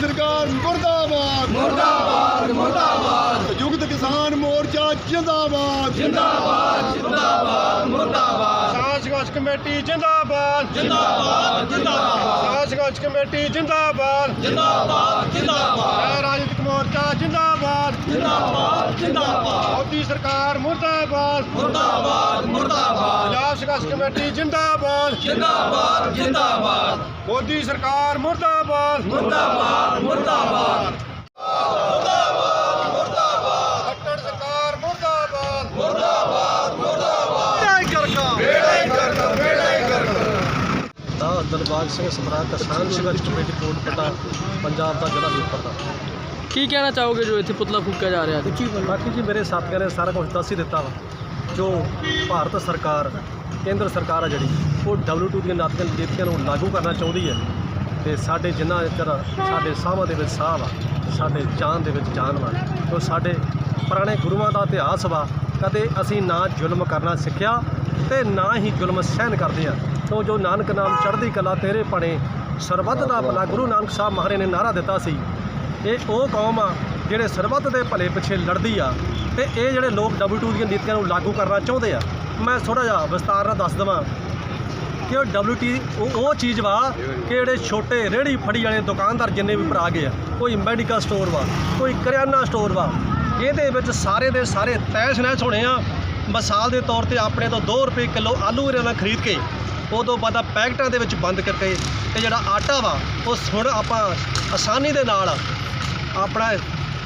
ਸਰਕਾਰ ਮੁਰਦਾਬਾਦ। ਮੁਰਦਾਬਾਦ ਮੁਰਦਾਬਾਦ। ਸੰਯੁਕਤ ਕਿਸਾਨ ਮੋਰਚਾ ਜਿੰਦਾਬਾਦ। ਜਿੰਦਾਬਾਦ ਜਿੰਦਾਬਾਦ ਮੁਰਦਾਬਾਦ। ਸਾਂਝ ਸੰਘਰਸ਼ ਕਮੇਟੀ ਜਿੰਦਾਬਾਦ ਜਿੰਦਾਬਾਦ ਜਿੰਦਾਬਾਦ ਸਾਂਝ ਸੰਘਰਸ਼ ਕਮੇਟੀ ਜਿੰਦਾਬਾਦ ਜਿੰਦਾਬਾਦ ਜਿੰਦਾਬਾਦ ਰਾਜਨੀਤਿਕ ਮੋਰਚਾ ਜਿੰਦਾਬਾਦ ਜਿੰਦਾਬਾਦ ਜਿੰਦਾਬਾਦ ਮੋਦੀ ਸਰਕਾਰ ਮੁਰਦਾਬਾਦ ਮੁਰਦਾਬਾਦ ਮੁਰਦਾਬਾਦ ਪੰਜਾਬ ਸੰਘਰਸ਼ ਕਮੇਟੀ ਜਿੰਦਾਬਾਦ ਜਿੰਦਾਬਾਦ ਜਿੰਦਾਬਾਦ ਮੋਦੀ ਸਰਕਾਰ ਮੁਰਦਾਬਾਦ ਮੁਰਦਾਬਾਦ ਮੁਰਦਾਬਾਦ ਖੱਟੜ ਸਰਕਾਰ ਮੁਰਦਾਬਾਦ ਮੁਰਦਾਬਾਦ ਮੁਰਦਾਬਾਦ ਬੇੜਾ ਹੀ ਕਰਦਾ ਬੇੜਾ ਹੀ ਕਰਦਾ ਦਾ ਦਲਬਾਗ ਸਿੰਘ ਸਮਰਾਟ ਕਿਸਾਨ ਸੰਘਰਸ਼ ਕਮੇਟੀ ਕੋਟਪਟਾ ਪੰਜਾਬ ਦਾ ਜ਼ਿਲ੍ਹਾ ਵੀਰਪੁਰ ਦਾ ਕੀ ਕਹਿਣਾ ਚਾਹੋਗੇ ਜੋ ਇੱਥੇ ਪੁਤਲਾ ਫੂਕਿਆ ਜਾ ਰਿਹਾ ਹੈ? ਬਾਕੀ ਜੀ ਮੇਰੇ ਸਾਥੀਆਂ ਨੇ ਸਾਰਾ ਕੁਝ ਦੱਸ ਹੀ ਦਿੱਤਾ ਵਾ। ਜੋ ਭਾਰਤ ਸਰਕਾਰ ਕੇਂਦਰ ਸਰਕਾਰ ਆ ਜਿਹੜੀ ਉਹ WTO ਦੀਆਂ ਨੀਤੀਆਂ ਨੀਤੀਆਂ ਨੂੰ ਲਾਗੂ ਕਰਨਾ ਚਾਹੁੰਦੀ ਹੈ। ਤੇ ਸਾਡੇ ਜਿੰਨਾ ਚਿਰ ਸਾਡੇ ਸਾਹਾਂ ਦੇ ਵਿੱਚ ਸਾਹ ਵਾ ਸਾਡੇ ਜਾਨ ਦੇ ਵਿੱਚ ਜਾਨ ਵਾ ਉਹ ਸਾਡੇ ਪੁਰਾਣੇ ਗੁਰੂਆਂ ਦਾ ਇਤਿਹਾਸ ਵਾ ਕਦੇ ਅਸੀਂ ਨਾ ਜ਼ੁਲਮ ਕਰਨਾ ਸਿੱਖਿਆ ਤੇ ਨਾ ਹੀ ਜ਼ੁਲਮ ਸਹਿਣ ਕਰਦੇ ਆ। ਤੋਂ ਜੋ ਨਾਨਕ ਨਾਮ ਚੜ੍ਹਦੀ ਕਲਾ ਤੇਰੇ ਪਣੇ, ਸਰਬੱਤ ਦਾ ਭਲਾ ਗੁਰੂ ਨਾਨਕ ਸਾਹਿਬ ਮਹਾਰਾਜ ਨੇ ਨਾਰਾ ਦਿੱਤਾ ਸੀ। ਇਹ ਉਹ ਕੌਮ ਆ ਜਿਹੜੇ ਸਰਬੱਤ ਦੇ ਭਲੇ ਪਿੱਛੇ ਲੜਦੀ ਆ ਤੇ ਇਹ ਜਿਹੜੇ ਲੋਕ WTO ਦੀਆਂ ਨੀਤੀਆਂ ਨੂੰ ਲਾਗੂ ਕਰਨਾ ਚਾਹੁੰਦੇ ਆ। ਮੈਂ ਥੋੜਾ ਜਿਹਾ ਵਿਸਤਾਰ ਨਾਲ ਦੱਸ ਦਵਾਂ ਕਿ ਉਹ WT ਉਹ ਉਹ ਚੀਜ਼ ਵਾ ਕਿ ਜਿਹੜੇ ਛੋਟੇ ਰੇਹੜੀ ਫੜੀ ਵਾਲੇ ਦੁਕਾਨਦਾਰ ਜਿੰਨੇ ਵੀ ਭਰਾ ਗਏ ਆ, ਕੋਈ ਮੈਡੀਕਲ ਸਟੋਰ ਵਾ, ਕੋਈ ਕਰਿਆਨਾ ਸਟੋਰ ਵਾ, ਇਹਦੇ ਵਿੱਚ ਸਾਰੇ ਦੇ ਸਾਰੇ ਤੈਸ਼ ਨੈਸ਼ ਹੋਣੇ ਆ। ਮਿਸਾਲ ਦੇ ਤੌਰ ਤੇ ਆਪਣੇ ਤੋਂ 2 ਰੁਪਏ ਕਿਲੋ ਆਲੂ ਇਹਨਾਂ ਨਾਲ ਖਰੀਦ ਕੇ ਉਦੋਂ ਬਾਅਦ ਆ ਪੈਕਟਾਂ ਦੇ ਵਿੱਚ ਬੰਦ ਕਰਕੇ ਤੇ ਜਿਹੜਾ ਆਟਾ ਵਾ ਉਹ ਹੁਣ ਆਪਾਂ ਆਸਾਨੀ ਦੇ ਨਾਲ ਆਪਣਾ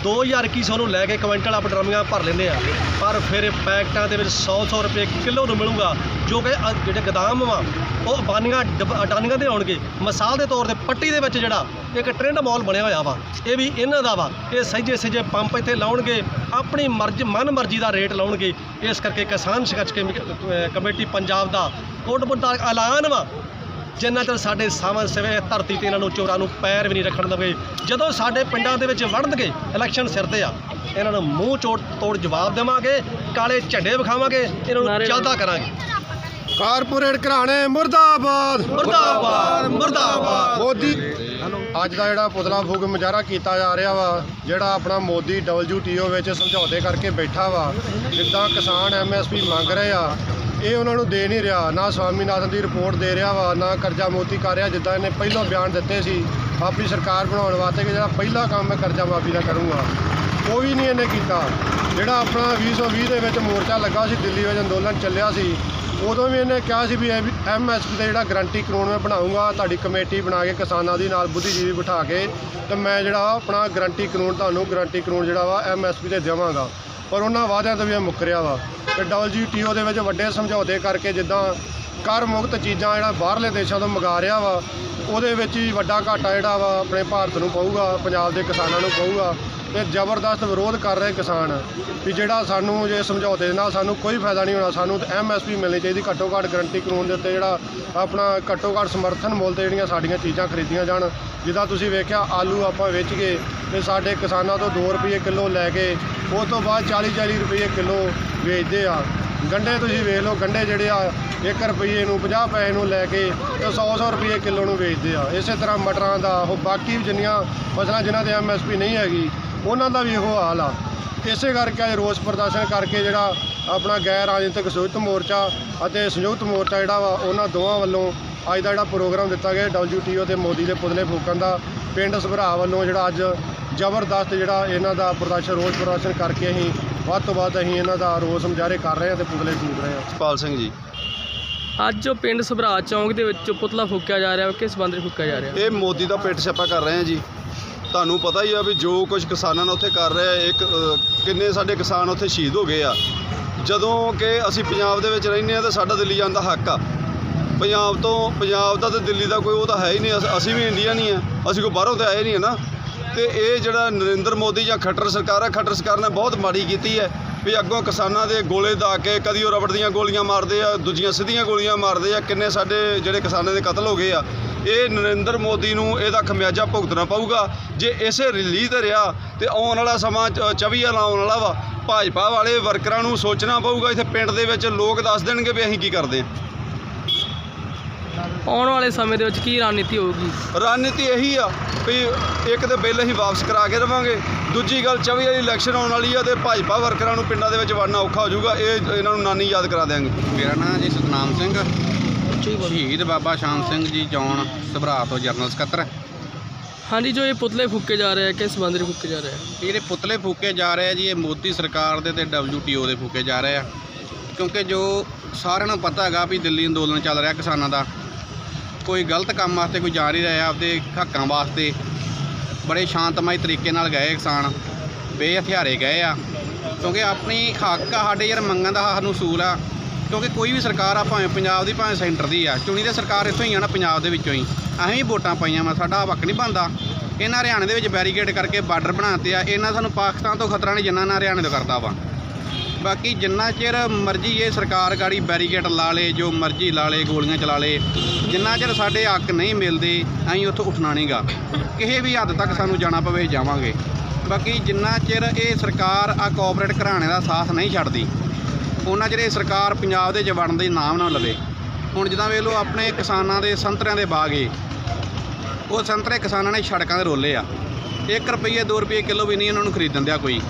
2100 ਨੂੰ ਲੈ ਕੇ ਕੁਇੰਟਲ ਆਪ ਡਰਮੀਆਂ ਭਰ ਲੈਂਦੇ ਆ। ਪਰ ਫਿਰ ਪੈਕਟਾਂ ਦੇ ਵਿੱਚ 100-100 ਰੁਪਏ ਕਿਲੋ ਨੂੰ ਮਿਲੂਗਾ ਜੋ ਕਿ ਅ- ਜਿਹੜੇ ਗਦਾਮ ਵਾ ਉਹ ਅਬਾਨੀਆਂ ਡਬ- ਅਡਾਨੀਆਂ ਦੇ ਆਉਣਗੇ। ਮਿਸਾਲ ਦੇ ਤੌਰ ਤੇ ਪੱਟੀ ਦੇ ਵਿੱਚ ਜਿਹੜਾ ਇੱਕ ਟ੍ਰੈਂਡ ਮਾਲ ਬਣਿਆ ਹੋਇਆ ਵਾ ਇਹ ਵੀ ਇਹਨਾਂ ਦਾ ਵਾ। ਇਹ ਸਹਿਜੇ ਸਹਿਜੇ ਪੰਪ ਇੱਥੇ ਲਾਉਣਗੇ ਆਪਣੀ ਮਰਜ਼ੀ ਮਨ ਮਰਜ਼ੀ ਦਾ ਰੇਟ ਲਾਉਣਗੇ। ਇਸ ਕਰਕੇ ਕਿਸਾਨ ਸੰਘਰਸ਼ ਕਮੇ- ਅ, ਕਮੇਟੀ ਪੰਜਾਬ ਦਾ ਕੋਟਪੁਰ ਦਾ ਐਲਾਨ ਵਾ। ਜਿੰਨਾ ਚਿਰ ਸਾਡੇ ਸਾਵਨ ਸਿਵੇ ਧਰਤੀ ਤੇ ਇਹਨਾਂ ਨੂੰ ਚੋਰਾਂ ਨੂੰ ਪੈਰ ਵੀ ਨਹੀਂ ਰੱਖਣ ਦੇਵੇ ਜਦੋਂ ਸਾਡੇ ਪਿੰਡਾਂ ਦੇ ਵਿੱਚ ਵੜਨਗੇ ਇਲੈਕਸ਼ਨ ਸਿਰ ਤੇ ਆ ਇਹਨਾਂ ਨੂੰ ਮੂੰਹ ਚੋੜ ਤੋੜ ਜਵਾਬ ਦੇਵਾਂਗੇ ਕਾਲੇ ਝੰਡੇ ਵਿਖਾਵਾਂਗੇ ਇਹਨਾਂ ਨੂੰ ਚੱਲਦਾ ਕਰਾਂਗੇ। ਕਾਰਪੋਰੇਟ ਘਰਾਣੇ ਮੁਰਦਾਬਾਦ। ਮੁਰਦਾਬਾਦ ਮੁਰਦਾਬਾਦ। ਮੋਦੀ ਅੱਜ ਦਾ ਜਿਹੜਾ ਪੁਤਲਾ ਫੂਕ ਮੁਜ਼ਾਹਰਾ ਕੀਤਾ ਜਾ ਰਿਹਾ ਵਾ ਜਿਹੜਾ ਆਪਣਾ ਮੋਦੀ WTO ਵਿੱਚ ਸਮਝੌਤੇ ਕਰਕੇ ਬੈਠਾ ਵਾ ਜਿੱਦਾਂ ਕਿਸਾਨ ਐਮਐਸਪੀ ਮੰਗ ਰਹੇ ਆ ਇਹ ਉਹਨਾਂ ਨੂੰ ਦੇ ਨਹੀਂ ਰਿਹਾ। ਨਾ ਸਵਾਮੀਨਾਥਨ ਦੀ ਰਿਪੋਰਟ ਦੇ ਰਿਹਾ ਵਾ, ਨਾ ਕਰਜ਼ਾ ਮੋਤੀ ਕਰ ਰਿਹਾ। ਜਿੱਦਾਂ ਇਹਨੇ ਪਹਿਲਾਂ ਬਿਆਨ ਦਿੱਤੇ ਸੀ, ਆਪਣੀ ਸਰਕਾਰ ਬਣਾਉਣ ਵਾਸਤੇ ਕਿ ਜਿਹੜਾ ਪਹਿਲਾ ਕੰਮ ਮੈਂ ਕਰਜ਼ਾ ਮਾਫੀ ਦਾ ਕਰੂੰਗਾ। ਉਹ ਵੀ ਨਹੀਂ ਇਹਨੇ ਕੀਤਾ। ਜਿਹੜਾ ਆਪਣਾ 2020 ਦੇ ਵਿੱਚ ਮੋਰਚਾ ਲੱਗਾ ਸੀ, ਦਿੱਲੀ ਵਿੱਚ ਅੰਦੋਲਨ ਚੱਲਿਆ ਸੀ, ਉਦੋਂ ਵੀ ਇਹਨੇ ਕਿਹਾ ਸੀ ਵੀ ਐਮਐਸਪੀ ਦਾ ਜਿਹੜਾ ਗਰੰਟੀ ਕਾਨੂੰਨ ਮੈਂ ਬਣਾਉਂਗਾ, ਤੁਹਾਡੀ ਕਮੇਟੀ ਬਣਾ ਕੇ ਕਿਸਾਨਾਂ ਦੀ ਨਾਲ ਬੁੱਧੀਜੀਵੀ ਬਿਠਾ ਕੇ ਤੇ ਮੈਂ ਜਿਹੜਾ ਆਪਣਾ ਗਰੰਟੀ ਕਾਨੂੰਨ, ਤੁਹਾਨੂੰ ਗਰੰਟੀ ਕਾਨੂੰਨ ਜਿਹੜਾ ਵਾ ਐਮਐਸਪੀ ਤੇ ਦੇਵਾਂਗਾ। ਪਰ ਉਹਨਾਂ ਵਾਅਦਿਆਂ ਤੋਂ ਵੀ ਇਹ ਮੁੱਕਰਿਆ ਵਾ। ਤੇ WTO ਦੇ ਵਿੱਚ ਵੱਡੇ ਸਮਝੌਤੇ ਕਰਕੇ ਜਿੱਦਾਂ ਕਰ ਮੁਕਤ ਚੀਜ਼ਾਂ ਜਿਹੜਾ ਬਾਹਰਲੇ ਦੇਸ਼ਾਂ ਤੋਂ ਮੰਗਾ ਰਿਹਾ ਵਾ, ਉਹਦੇ ਵਿੱਚ ਹੀ ਵੱਡਾ ਘਾਟਾ ਜਿਹੜਾ ਵਾ ਆਪਣੇ ਭਾਰਤ ਨੂੰ ਪਊਗਾ, ਪੰਜਾਬ ਦੇ ਕਿਸਾਨਾਂ ਨੂੰ ਪਊਗਾ ਤੇ ਜ਼ਬਰਦਸਤ ਵਿਰੋਧ ਕਰ ਰਹੇ ਕਿਸਾਨ ਵੀ ਜਿਹੜਾ ਸਾਨੂੰ ਜੇ ਸਮਝੌਤੇ ਦੇ ਨਾਲ ਸਾਨੂੰ ਕੋਈ ਫਾਇਦਾ ਨਹੀਂ ਹੋਣਾ, ਸਾਨੂੰ ਤੇ ਐਮਐਸਪੀ ਮਿਲਣੀ ਚਾਹੀਦੀ, ਘੱਟੋ ਘੱਟ ਗਰੰਟੀ ਕਾਨੂੰਨ ਦੇ ਉੱਤੇ ਜਿਹੜਾ ਆਪਣਾ ਘੱਟੋ ਘੱਟ ਸਮਰਥਨ ਮੁੱਲ ਤੇ ਜਿਹੜੀਆਂ ਸਾਡੀਆਂ ਚੀਜ਼ਾਂ ਖਰੀਦੀਆਂ ਜਾਣ, ਜਿੱਦਾਂ ਤੁਸੀਂ ਵੇਖਿਆ ਆਲੂ ਆਪਾਂ ਵੇਚ ਕੇ ਤੇ ਸਾਡੇ ਕਿਸਾਨਾਂ ਤੋਂ 2 ਰੁਪਏ ਕਿਲੋ ਲੈ ਕੇ ਉਸ ਤੋਂ ਬਾਅਦ 40 40 ਰੁਪਏ ਕਿਲੋ ਵੇਚਦੇ ਆ। ਗੰਡੇ ਤੁਸੀਂ ਵੇਖ ਲਓ, ਗੰਡੇ ਜਿਹੜੇ ਆ 1 ਰੁਪਏ ਨੂੰ 50 ਪੈਸੇ ਨੂੰ ਲੈ ਕੇ ਤੇ 100 100 ਰੁਪਏ ਕਿਲੋ ਨੂੰ ਵੇਚਦੇ ਆ। ਇਸੇ ਤਰ੍ਹਾਂ ਮਟਰਾਂ ਦਾ, ਉਹ ਬਾਕੀ ਜਿੰਨੀਆਂ ਫਸਲਾਂ ਜਿਨ੍ਹਾਂ ਦੇ ਐਮਐਸਪੀ ਨਹੀਂ ਹੈਗੀ, ਉਹਨਾਂ ਦਾ ਵੀ ਇਹੋ ਹਾਲ ਆ। ਇਸੇ ਕਰਕੇ ਅੱਜ ਰੋਸ ਪ੍ਰਦਰਸ਼ਨ ਕਰਕੇ ਜਿਹੜਾ ਆਪਣਾ ਗੈਰ ਰਾਜਨੀਤਿਕ ਸੰਯੁਕਤ ਮੋਰਚਾ ਅਤੇ ਸੰਯੁਕਤ ਮੋਰਚਾ ਜਿਹੜਾ ਵਾ, ਉਹਨਾਂ ਦੋਵਾਂ ਵੱਲੋਂ ਅੱਜ ਦਾ ਜਿਹੜਾ ਪ੍ਰੋਗਰਾਮ ਦਿੱਤਾ ਗਿਆ WTO ਤੇ ਮੋਦੀ ਦੇ ਪੁਤਲੇ ਫੂਕਣ ਦਾ, ਪਿੰਡ ਸਭਰਾ ਵੱਲੋਂ ਜਿਹੜਾ ਅੱਜ ਜ਼ਬਰਦਸਤ ਜਿਹੜਾ ਇਹਨਾਂ ਦਾ ਪ੍ਰਦਰਸ਼ਨ ਰੋਸ ਪ੍ਰਦਰਸ਼ਨ ਕਰਕੇ ਅਸੀਂ ਵੱਧ ਤੋਂ ਵੱਧ ਅਸੀਂ ਇਹਨਾਂ ਦਾ ਰੋਸ ਮੁਜ਼ਾਹਰੇ ਕਰ ਰਹੇ ਹਾਂ ਤੇ ਪੁਤਲੇ ਫੂਕ ਰਹੇ ਹਾਂ। ਪਾਲ ਸਿੰਘ ਜੀ। ਅੱਜ ਜੋ ਪਿੰਡ ਸਭਰਾ ਚੌਂਕ ਦੇ ਵਿੱਚ ਪੁਤਲਾ ਫੂਕਿਆ ਜਾ ਰਿਹਾ ਕਿਸ ਵਿੱਚ ਫੂਕਿਆ ਜਾ ਰਿਹਾ? ਇਹ ਮੋਦੀ ਦਾ ਪਿੱਟ ਛਾਪਾ ਕਰ ਰਹੇ ਆ ਜੀ। ਤੁਹਾਨੂੰ ਪਤਾ ਹੀ ਆ ਵੀ ਜੋ ਕੁਝ ਕਿਸਾਨਾਂ ਨਾਲ ਉੱਥੇ ਕਰ ਰਿਹਾ ਇੱਕ ਕਿੰਨੇ ਸਾਡੇ ਕਿਸਾਨ ਉੱਥੇ ਸ਼ਹੀਦ ਹੋ ਗਏ ਆ। ਜਦੋਂ ਕਿ ਅਸੀਂ ਪੰਜਾਬ ਦੇ ਵਿੱਚ ਰਹਿੰਦੇ ਆ ਤਾਂ ਸਾਡਾ ਦਿੱਲੀ ਜਾਣ ਦਾ ਹੱਕ ਆ। ਪੰਜਾਬ ਤੋਂ ਪੰਜਾਬ ਦਾ ਤੇ ਦਿੱਲੀ ਦਾ ਕੋਈ ਉਹ ਤਾਂ ਹੈ ਹੀ ਨਹੀਂ ਅਸ- ਅਸੀਂ ਵੀ ਇੰਡੀਆ ਨਹੀਂ ਆ। ਅਸੀਂ ਕੋਈ ਬਾਹਰੋਂ ਤੇ ਆਏ ਨਹੀਂ ਹੈ ਨਾ। ਤੇ ਇਹ ਜਿਹੜਾ ਨਰਿੰਦਰ ਮੋਦੀ ਜਾਂ ਖੱਟਰ ਸਰਕਾਰ ਆ ਖੱਟਰ ਸਰਕਾਰ ਨੇ ਬਹੁਤ ਮਾੜੀ ਕੀਤੀ ਹੈ ਵੀ ਅੱਗੋਂ ਕਿਸਾਨਾਂ ਦੇ ਗੋਲੇ ਦਾ ਕੇ ਕਦੀ ਉਹ ਰਬੜ ਦੀਆਂ ਗੋਲੀਆਂ ਮਾਰਦੇ ਆ, ਦੂਜੀਆਂ ਸਿੱਧੀਆਂ ਗੋਲੀਆਂ ਮਾਰਦੇ ਆ, ਕਿੰਨੇ ਸਾਡੇ ਜਿਹੜੇ ਕਿਸਾਨਾਂ ਦੇ ਕਤਲ ਹੋ ਗਏ ਆ। ਇਹ ਨਰਿੰਦਰ ਮੋਦੀ ਨੂੰ ਇਹਦਾ ਖਮਿਆਜਾ ਭੁਗਤਣਾ ਪਊਗਾ। ਜੇ ਇਸੇ ਰਿਲੀਜ਼ ਤੇ ਰਿਹਾ ਤੇ ਆਉਣ ਵਾਲਾ ਸਮਾਂ 24 ਵਾਲਾ ਆਉਣ ਵਾਲਾ ਵਾ, ਭਾਜਪਾ ਵਾਲੇ ਵਰਕਰਾਂ ਨੂੰ ਸੋਚਣਾ ਪਊਗਾ, ਇੱਥੇ ਪਿੰਡ ਦੇ ਵਿੱਚ ਲੋਕ ਦੱਸ ਦੇਣਗੇ ਵੀ ਅਸੀਂ ਕੀ ਕਰਦੇ ਹਾਂ ਆਉਣ ਵਾਲੇ ਸਮੇਂ ਦੇ ਵਿੱਚ ਕੀ ਰਣਨੀਤੀ ਹੋਊਗੀ? ਰਣਨੀਤੀ ਇਹੀ ਆ ਵੀ ਇੱਕ ਤੇ ਬਿੱਲ ਅਸੀਂ ਵਾਪਸ ਕਰਾ ਕੇ ਦੇਵਾਂਗੇ ਦੂਜੀ ਗੱਲ 24 ਵਾਲੀ ਇਲੈਕਸ਼ਨ ਆਉਣ ਵਾਲੀ ਆ ਤੇ ਭਾਜਪਾ ਵਰਕਰਾਂ ਨੂੰ ਪਿੰਡਾਂ ਦੇ ਵਿੱਚ ਵੜਨਾ ਔਖਾ ਹੋ ਜਾਊਗਾ ਇਹ ਇਹਨਾਂ ਨੂੰ ਨਾਨੀ ਯਾਦ ਕਰਾ ਦਿਆਂਗੇ। ਮੇਰਾ ਨਾਮ ਜੀ ਸਤਨਾਮ ਸਿੰਘ। ਸ਼ਹੀਦ ਬਾਬਾ ਸ਼ਾਮ ਸਿੰਘ ਜੀ ਚੌਣ ਸਭਰਾ ਤੋਂ ਜਰਨਲ ਸਕੱਤਰ। ਹਾਂਜੀ ਜੋ ਇਹ ਪੁਤਲੇ ਫੂਕੇ ਜਾ ਰਹੇ ਆ ਕਿਸ ਸੰਬੰਧ ਵਿੱਚ ਫੂਕੇ ਜਾ ਰਹੇ ਆ? ਇਹ ਜਿਹੜੇ ਪੁਤਲੇ ਫੂਕੇ ਜਾ ਰਹੇ ਆ ਜੀ ਇਹ ਮੋਦੀ ਸਰਕਾਰ ਦੇ ਤੇ WTO ਦੇ ਫੂਕੇ ਜਾ ਰਹੇ ਆ। ਕਿਉਂਕਿ ਜੋ ਸਾਰਿਆਂ ਨੂੰ ਪਤਾ ਹੈਗਾ ਵੀ ਦਿੱਲੀ ਅੰਦੋਲਨ ਚੱਲ ਰਿਹਾ ਕਿਸਾਨਾਂ ਦਾ ਕੋਈ ਗਲਤ ਕੰਮ ਵਾਸਤੇ ਕੋਈ ਜਾ ਨਹੀਂ ਰਿਹਾ, ਆਪਦੇ ਹੱਕਾਂ ਵਾਸਤੇ। ਬੜੇ ਸ਼ਾਂਤਮਈ ਤਰੀਕੇ ਨਾਲ ਗਏ ਕਿਸਾਨ, ਬੇਹਥਿਆਰੇ ਗਏ ਆ। ਕਿਉਂਕਿ ਆਪਣੀ ਹੱਕ ਆ, ਸਾਡੇ ਯਾਰ ਮੰਗਣ ਦਾ ਸਾਨੂੰ ਅਸੂਲ ਆ। ਕਿਉਂਕਿ ਕੋਈ ਵੀ ਸਰਕਾਰ ਆ, ਭਾਵੇਂ ਪੰਜਾਬ ਦੀ, ਭਾਵੇਂ ਸੈਂਟਰ ਦੀ ਆ, ਚੁਣੀ ਤੇ ਸਰਕਾਰ ਇੱਥੋਂ ਹੀ ਆ ਨਾ, ਪੰਜਾਬ ਦੇ ਵਿੱਚੋਂ ਹੀ। ਅਸੀਂ ਵੀ ਵੋਟਾਂ ਪਾਈਆਂ ਵਾ, ਸਾਡਾ ਹੱਕ ਨਹੀਂ ਬਣਦਾ। ਇਹਨਾਂ ਹਰਿਆਣੇ ਦੇ ਵਿੱਚ ਬੈਰੀਕੇਡ ਕਰਕੇ ਬਾਰਡਰ ਬਣਾਤੇ ਆ, ਇਹਨਾਂ ਸਾਨੂੰ ਪਾਕਿਸਤਾਨ ਤੋਂ ਖਤਰਾ ਨਹੀਂ, ਜਿੰਨਾ ਨਾ ਹਰਿਆਣੇ ਤੋਂ ਕਰਦਾ ਵਾ। ਬਾਕੀ ਜਿੰਨਾ ਚਿਰ ਮਰਜ਼ੀ ਇਹ ਸਰਕਾਰ ਗਾੜੀ ਬੈਰੀਕੇਡ ਲਾ ਲੇ, ਜੋ ਮਰਜ਼ੀ ਲਾ ਲੇ, ਗੋਲੀਆਂ ਚਲਾ ਲੇ, ਜਿੰਨਾ ਚਿਰ ਸਾਡੇ ਹੱਕ ਨਹੀਂ ਮਿਲਦੇ, ਅਸੀਂ ਉੱਥੋਂ ਉੱਠਣਾ ਨਹੀਂਗਾ ਕਿਸੇ ਵੀ ਹੱਦ ਤੱਕ ਸਾਨੂੰ ਜਾਣਾ ਪਵੇ, ਜਾਵਾਂਗੇ। ਬਾਕੀ ਜਿੰਨਾ ਚਿਰ ਇਹ ਸਰਕਾਰ ਆ ਕੋਆਪਰੇਟ ਘਰਾਣੇ ਦਾ ਸਾਥ ਨਹੀਂ ਛੱਡਦੀ, ਉਹਨਾਂ ਚਿਰ ਇਹ ਸਰਕਾਰ ਪੰਜਾਬ ਦੇ ਵਿੱਚ ਦੇ ਨਾਮ ਨਾ ਲਵੇ। ਹੁਣ ਜਿੱਦਾਂ ਵੇਖ ਲਓ, ਆਪਣੇ ਕਿਸਾਨਾਂ ਦੇ ਸੰਤਰਿਆਂ ਦੇ ਬਾਗ ਏ। ਉਹ ਸੰਤਰੇ ਕਿਸਾਨਾਂ ਨੇ ਸੜਕਾਂ ਦੇ ਰੋਲੇ ਆ। 1 ਰੁਪਏ 2 ਰੁਪਏ ਕਿਲੋ ਵੀ ਨਹੀਂ ਉਹਨਾਂ ਨੂੰ ਖਰੀਦਣ ਦਿਆ ਕੋਈ।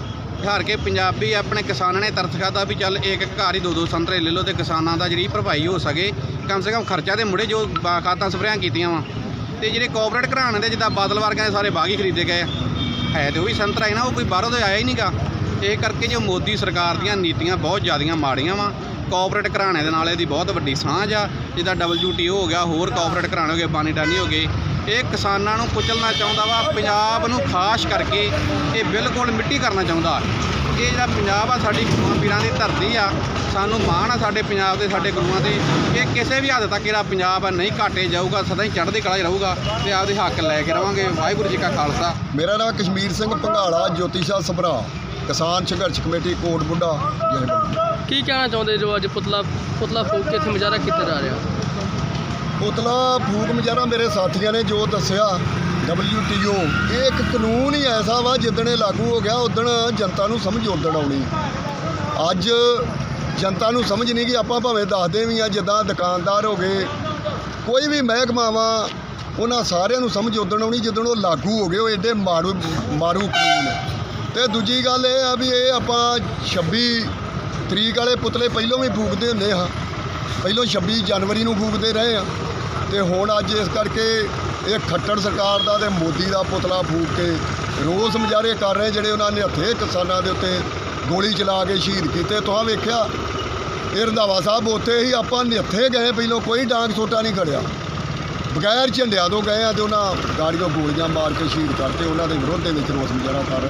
ਹਾਰ ਕੇ ਪੰਜਾਬੀ ਆਪਣੇ ਕਿਸਾਨਾਂ ਨੇ ਤਰਸ ਖਾਦਾ ਵੀ ਚੱਲ ਇੱਕ ਘਰ ਹੀ ਦੋ ਦੋ ਸੰਤਰੇ ਲੈ ਲਓ ਤੇ ਕਿਸਾਨਾਂ ਦਾ ਜਿਹੜੀ ਭਰਪਾਈ ਹੋ ਸਕੇ। ਕਮ ਸੇ ਕਮ ਖਰਚਾ ਤੇ ਮੁੜੇ ਜੋ ਬਾ- ਖਾਦਾਂ ਸਪਰੇਆਂ ਕੀਤੀਆਂ ਵਾ। ਤੇ ਜਿਹੜੇ ਕੋਆਪਰੇਟ ਘਰਾਣੇ ਦੇ ਜਿੱਦਾਂ ਬਾਦਲ ਵਰਗਾਂ ਦੇ ਸਾਰੇ ਬਾਗੀ ਖਰੀਦੇ ਗਏ ਹੈ ਤੇ ਉਹ ਵੀ ਸੰਤਰਾ ਹੀ ਨਾ, ਉਹ ਕੋਈ ਬਾਹਰੋਂ ਤੋਂ ਆਇਆ ਹੀ ਨਹੀਂਗਾ। ਇਹ ਕਰਕੇ ਜੋ ਮੋਦੀ ਸਰਕਾਰ ਦੀਆਂ ਨੀਤੀਆਂ ਬਹੁਤ ਜ਼ਿਆਦੀਆਂ ਮਾੜੀਆਂ ਵਾ। ਕੋਆਪਰੇਟ ਘਰਾਣੇ ਦੇ ਨਾਲ ਇਹਦੀ ਬਹੁਤ ਵੱਡੀ ਸਾਂਝ ਆ। ਜਿੱਦਾਂ WTO ਹੋ ਗਿਆ, ਹੋਰ ਕੋਆਪਰੇਟ ਘਰਾਣੇ ਹੋ ਗਏ ਬਾਨੀ ਡਾਨੀ ਹੋ ਗਏ। ਇਹ ਕਿਸਾਨਾਂ ਨੂੰ ਕੁਚਲਣਾ ਚਾਹੁੰਦਾ ਵਾ ਪੰਜਾਬ ਨੂੰ ਖਾਸ ਕਰਕੇ ਇਹ ਬਿਲਕੁਲ ਮਿੱਟੀ ਕਰਨਾ ਚਾਹੁੰਦਾ। ਇਹ ਜਿਹੜਾ ਪੰਜਾਬ ਆ ਸਾਡੀ ਗੁਰੂਆਂ ਪੀਰਾਂ ਦੀ ਧਰਤੀ ਆ ਸਾਨੂੰ ਮਾਣ ਆ ਸਾਡੇ ਪੰਜਾਬ ਦੇ ਸਾਡੇ ਗੁਰੂਆਂ ਦੇ। ਇਹ ਕਿਸੇ ਵੀ ਹੱਦ ਤੱਕ ਜਿਹੜਾ ਪੰਜਾਬ ਆ ਨਹੀਂ ਘਾਟੇ ਜਾਊਗਾ ਸਦਾ ਹੀ ਚੜ੍ਹਦੀ ਕਲਾ 'ਚ ਰਹੂਗਾ ਤੇ ਆਪਦੇ ਹੱਕ ਲੈ ਕੇ ਰਵਾਂਗੇ। ਵਾਹਿਗੁਰੂ ਜੀ ਕਾ ਖਾਲਸਾ। ਮੇਰਾ ਨਾਮ ਕਸ਼ਮੀਰ ਸਿੰਘ ਭੰਗਾਲਾ ਜੋਤੀ ਸ਼ਾਹ ਸਭਰਾ ਕਿਸਾਨ ਸੰਘਰਸ਼ ਕਮੇਟੀ ਕੋਟ ਬੁੱਢਾ ਕੀ ਕਹਿਣਾ ਚਾਹੁੰਦੇ ਜੋ ਅੱਜ ਪੁਤਲਾ ਪੁਤਲਾ ਫੂਕ ਕੇ ਇੱਥੇ ਮੁਜ਼ਾਹਰਾ ਕੀਤਾ ਜਾ ਰਿਹਾ? ਪੁਤਲਾ ਫੂਕ ਮਜਾਰਾ ਮੇਰੇ ਸਾਥੀਆਂ ਨੇ ਜੋ ਦੱਸਿਆ WTO ਇਹ ਇੱਕ ਕਾਨੂੰਨ ਹੀ ਐਸਾ ਵਾ, ਜਿੱਦਣ ਇਹ ਲਾਗੂ ਹੋ ਗਿਆ ਉਦਣ ਜਨਤਾ ਨੂੰ ਸਮਝ ਉਦਣ ਆਉਣੀ। ਅੱਜ ਜਨਤਾ ਨੂੰ ਸਮਝ ਨਹੀਂ ਕਿ ਆਪਾਂ ਭਾਵੇਂ ਦੱਸਦੇ ਵੀ ਆ ਜਿੱਦਾਂ ਦੁਕਾਨਦਾਰ ਹੋ ਗਏ, ਕੋਈ ਵੀ ਮਹਿਕਮਾ ਵਾ, ਉਹਨਾਂ ਸਾਰਿਆਂ ਨੂੰ ਸਮਝ ਉਦਣ ਆਉਣੀ ਜਦੋਂ ਉਹ ਲਾਗੂ ਹੋ ਗਏ, ਉਹ ਐਡੇ ਮਾਰੂ ਮਾਰੂ ਕਾਨੂੰਨ ਤੇ ਦੂਜੀ ਗੱਲ ਇਹ ਆ ਵੀ ਇਹ ਆਪਾਂ 26 ਤਰੀਕ ਵਾਲੇ ਪੁਤਲੇ ਪਹਿਲਾਂ ਵੀ ਫੂਕਦੇ ਹੁੰਦੇ ਹਾਂ। ਪਹਿਲਾਂ 26 ਜਨਵਰੀ ਨੂੰ ਫੂਕਦੇ ਰਹੇ ਆ ਤੇ ਹੁਣ ਅੱਜ ਇਸ ਕਰਕੇ ਇਹ ਖੱਟੜ ਸਰਕਾਰ ਦਾ ਤੇ ਮੋਦੀ ਦਾ ਪੁਤਲਾ ਫੂਕ ਕੇ ਰੋਸ ਮੁਜ਼ਾਹਰੇ ਕਰ ਰਹੇ ਜਿਹੜੇ ਉਹਨਾਂ ਨੇ ਹੱਥੇ ਕਿਸਾਨਾਂ ਦੇ ਉੱਤੇ ਗੋਲੀ ਚਲਾ ਕੇ ਸ਼ਹੀਦ ਕੀਤੇ। ਤੁਹਾਂ ਵੇਖਿਆ? ਇਹ ਰੰਧਾਵਾ ਸਾਹਿਬ ਉੱਥੇ ਹੀ ਆਪਾਂ ਨਿਹੱਥੇ ਗਏ, ਪਹਿਲਾਂ ਕੋਈ ਡਾਂਗ ਛੋਟਾ ਨਹੀਂ ਖੜਿਆ। ਬਗੈਰ ਝੰਡਿਆਂ ਤੋਂ ਗਏ ਆ ਤੇ ਉਹਨਾਂ ਗਾੜੀਆਂ ਗੋਲੀਆਂ ਮਾਰ ਕੇ ਸ਼ਹੀਦ ਕਰਤੇ। ਉਹਨਾਂ ਦੇ ਵਿਰੋਧ ਦੇ ਵਿੱਚ ਰੋਸ ਮੁਜ਼ਾਹਰਾ ਕਰ ਰਹੇ।